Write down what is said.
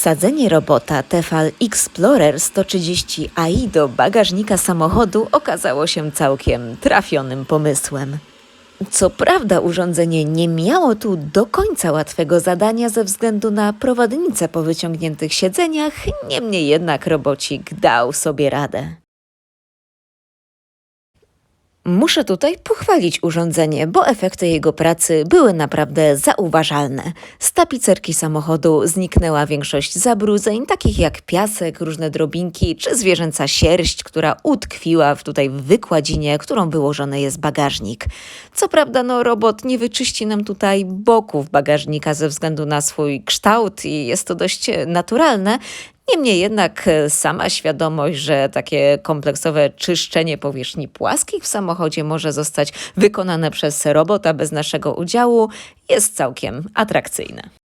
Wsadzenie robota Tefal Explorer 130i do bagażnika samochodu okazało się całkiem trafionym pomysłem. Co prawda urządzenie nie miało tu do końca łatwego zadania ze względu na prowadnicę po wyciągniętych siedzeniach, niemniej jednak robocik dał sobie radę. Muszę tutaj pochwalić urządzenie, bo efekty jego pracy były naprawdę zauważalne. Z tapicerki samochodu zniknęła większość zabrudzeń, takich jak piasek, różne drobinki czy zwierzęca sierść, która utkwiła w tutaj wykładzinie, którą wyłożony jest bagażnik. Co prawda, no, robot nie wyczyści nam tutaj boków bagażnika ze względu na swój kształt i jest to dość naturalne. Niemniej jednak e, sama świadomość, że takie kompleksowe czyszczenie powierzchni płaskich w samochodzie może zostać wykonane przez robota bez naszego udziału, jest całkiem atrakcyjna.